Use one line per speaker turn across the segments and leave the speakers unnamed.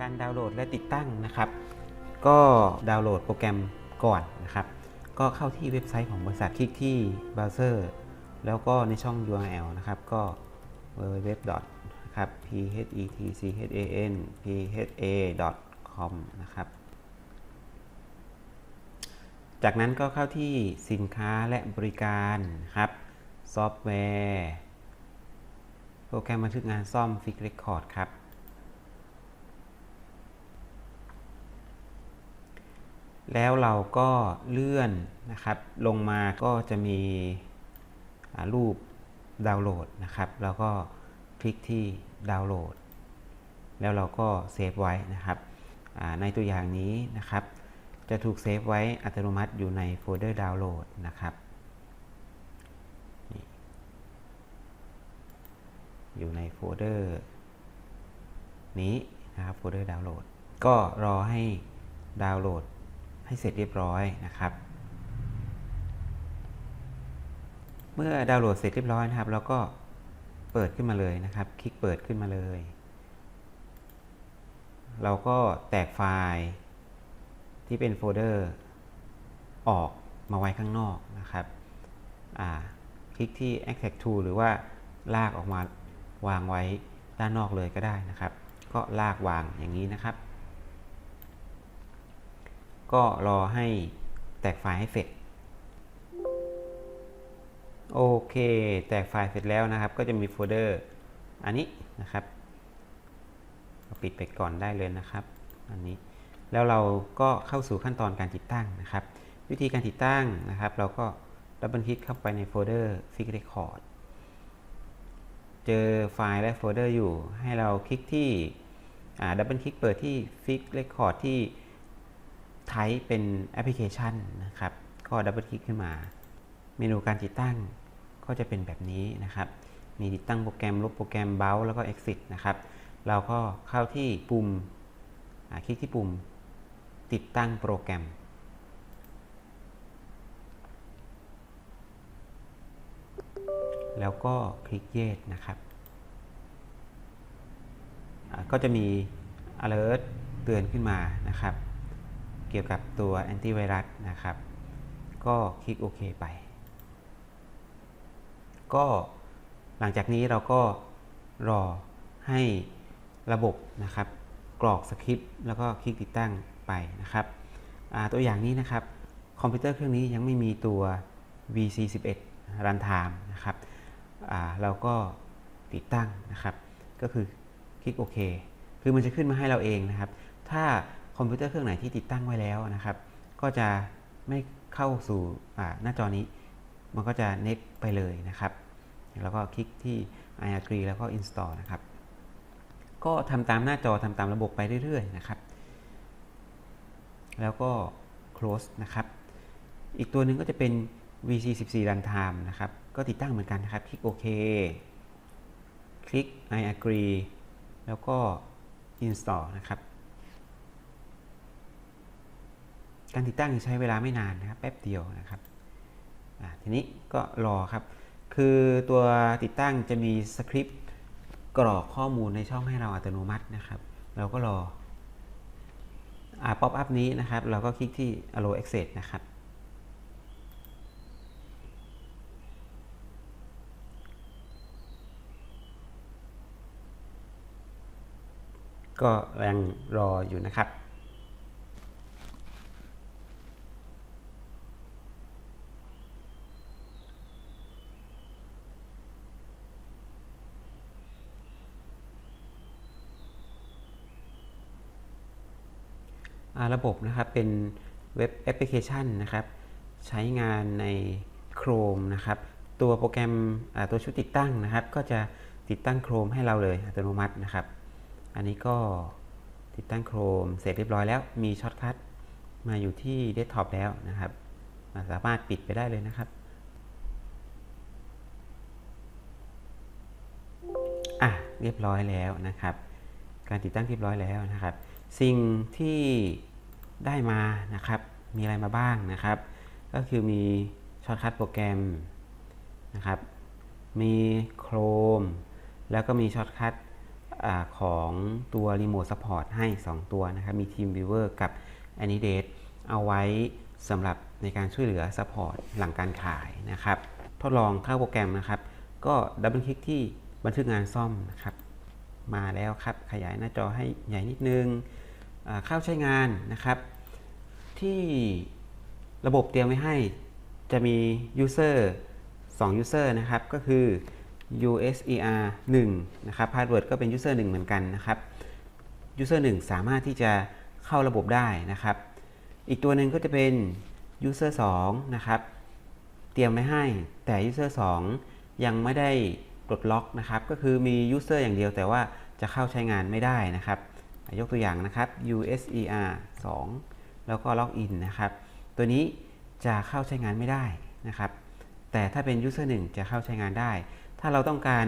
การดาวน์โหลดและติดตั้งนะครับ ก็ดาวน์โหลดโปรแกรมก่อนนะครับ ก็เข้าที่เว็บไซต์ของบริษัทคลิกที่เบราว์เซอร์แล้วก็ในช่อง URL นะครับ ก็ www. ครับ phetchan pha com นะครับ จากนั้นก็เข้าที่สินค้าและบริการครับ ซอฟต์แวร์ โปรแกรมบันทึกงานซ่อมฟิกเรคคอร์ดครับ แล้วเราก็เลื่อนนะครับ ลงมาก็จะมีรูปดาวน์โหลดนะครับ แล้วก็คลิกที่ดาวน์โหลด แล้วเราก็เซฟไว้นะครับ ในตัวอย่างนี้นะครับ จะถูกเซฟไว้อัตโนมัติอยู่ในโฟลเดอร์ดาวน์โหลดนะครับ อยู่ในโฟลเดอร์นี้นะครับ โฟลเดอร์ดาวน์โหลด ก็รอให้ดาวน์โหลด ให้เสร็จเรียบร้อยนะครับ เมื่อดาวน์โหลดเสร็จเรียบร้อยนะครับ เราก็เปิดขึ้นมาเลยนะครับ คลิกเปิดขึ้นมาเลย เราก็แตกไฟล์ที่เป็นโฟลเดอร์ออกมาไว้ข้างนอกนะครับ คลิกที่ Extract to หรือว่าลากออกมาวางไว้ด้านนอกเลยก็ได้นะครับ ก็ลากวางอย่างนี้นะครับ ก็รอให้แตกไฟล์ให้เสร็จ โอเค แตกไฟล์เสร็จแล้วนะครับ ก็จะมีโฟลเดอร์อันนี้นะครับปิดไปก่อนได้เลยนะครับ อันนี้ แล้วเราก็เข้าสู่ขั้นตอนการติดตั้งนะครับ วิธีการติดตั้งนะครับ เราก็ดับเบิลคลิกเข้าไปในโฟลเดอร์ Fix Record เจอไฟล์และโฟลเดอร์อยู่ ให้เราคลิกที่ดับเบิลคลิกเปิดที่ Fix Record ที่ Type เป็นแอปพลิเคชันนะครับ ก็ดับเบิลคลิกขึ้นมา เมนูการติดตั้งก็จะเป็นแบบนี้นะครับ มีติดตั้งโปรแกรมลบโปรแกรมเบราว์แล้วก็ exit นะครับ เราก็เข้าที่ปุ่มคลิกที่ปุ่ม ติดตั้งโปรแกรม แล้วก็คลิก yes นะครับ ก็จะมี alert เตือนขึ้นมานะครับ เกี่ยวกับตัวแอนตี้ไวรัสนะครับ ก็คลิกโอเคไป ก็หลังจากนี้เราก็รอให้ระบบนะครับ กรอกสคริปต์แล้วก็คลิกติดตั้งไปนะครับ ตัวอย่างนี้นะครับ คอมพิวเตอร์เครื่องนี้ยังไม่มีตัว VC11 Runtime นะครับเราก็ติดตั้งนะครับ ก็คือคลิกโอเค คือมันจะขึ้นมาให้เราเองนะครับ ถ้า คอมพิวเตอร์เครื่องไหนที่ติดตั้งไว้แล้วนะครับ ก็จะไม่เข้าสู่หน้าจอนี้ มันก็จะ next ไปเลยนะครับ แล้วก็คลิกที่ I agree แล้วก็ install นะครับ ก็ทำตามหน้าจอทำตามระบบไปเรื่อยๆนะครับ แล้วก็ close นะครับ อีกตัวหนึ่งก็จะเป็น VC14 runtime นะครับ ก็ติดตั้งเหมือนกันนะครับ คลิกโอเค คลิก I agree แล้วก็ install นะครับ การติดตั้งใช้เวลาไม่นานนะครับแป๊บเดียวนะครับทีนี้ก็รอครับ คือตัวติดตั้งจะมีสคริปต์กรอกข้อมูลในช่องให้เราอัตโนมัตินะครับ เราก็รออ่าป๊อปอัพนี้นะครับ เราก็คลิกที่ allow access นะครับก็ยังรออยู่นะครับ ระบบนะครับเป็นเว็บแอปพลิเคชันนะครับ ใช้งานใน Chrome นะครับ ตัวโปรแกรมตัวชุดติดตั้งนะครับ ก็จะติดตั้ง Chrome ให้เราเลยอัตโนมัตินะครับ อันนี้ก็ติดตั้ง Chrome เสร็จเรียบร้อยแล้วมีช็อตคัทมาอยู่ที่เดสก์ท็อปแล้วนะครับาสามารถปิดไปได้เลยนะครับอะเรียบร้อยแล้วนะครับ การติดตั้งเรียบร้อยแล้วนะครับ สิ่งที่ได้มานะครับ มีอะไรมาบ้างนะครับ ก็คือมีช็อตคัทโปรแกรมนะครับ มี Chrome แล้วก็มีช็อตคัทอของตัว Remote Support ให้ 2 ตัวนะครับ มี TeamViewer กับ AnyDate เอาไว้สำหรับในการช่วยเหลือ Support หลังการขายนะครับ ทดลองเข้าโปรแกรมนะครับ ก็ดับเบิลคลิกที่บันทึกงานซ่อมนะครับ มาแล้วครับ ขยายหน้าจอให้ใหญ่นิดนึงเข้าใช้งานนะครับ ที่ระบบเตรียมไว้ให้จะมี user 2 user นะครับ ก็คือ user 1นะครับ password ก็เป็น user 1 เหมือนกันนะครับ user 1 สามารถที่จะเข้าระบบได้นะครับ อีกตัวหนึ่งก็จะเป็น user 2 นะครับ เตรียมไว้ให้แต่ user 2 ยังไม่ได้ ปลดล็อกนะครับก็คือมี user อย่างเดียวแต่ว่าจะเข้าใช้งานไม่ได้นะครับ ยกตัวอย่างนะครับ user 2 แล้วก็ล็อกอินนะครับ ตัวนี้จะเข้าใช้งานไม่ได้นะครับ แต่ถ้าเป็น user 1 จะเข้าใช้งานได้ ถ้าเราต้องการ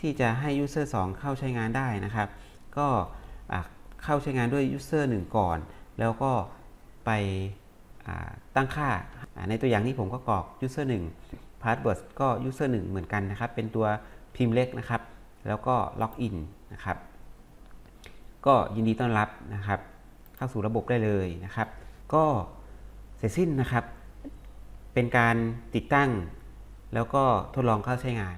ที่จะให้ user 2 เข้าใช้งานได้นะครับ ก็เข้าใช้งานด้วย user 1 ก่อน แล้วก็ไปตั้งค่าอ่าในตัวอย่างนี้ผมก็กรอก user 1 password ก็ user 1 เหมือนกันนะครับ เป็นตัว พิมพ์เล็กนะครับ แล้วก็ล็อกอินนะครับ ก็ยินดีต้อนรับนะครับ เข้าสู่ระบบได้เลยนะครับ ก็เสร็จสิ้นนะครับ เป็นการติดตั้ง แล้วก็ทดลองเข้าใช้งาน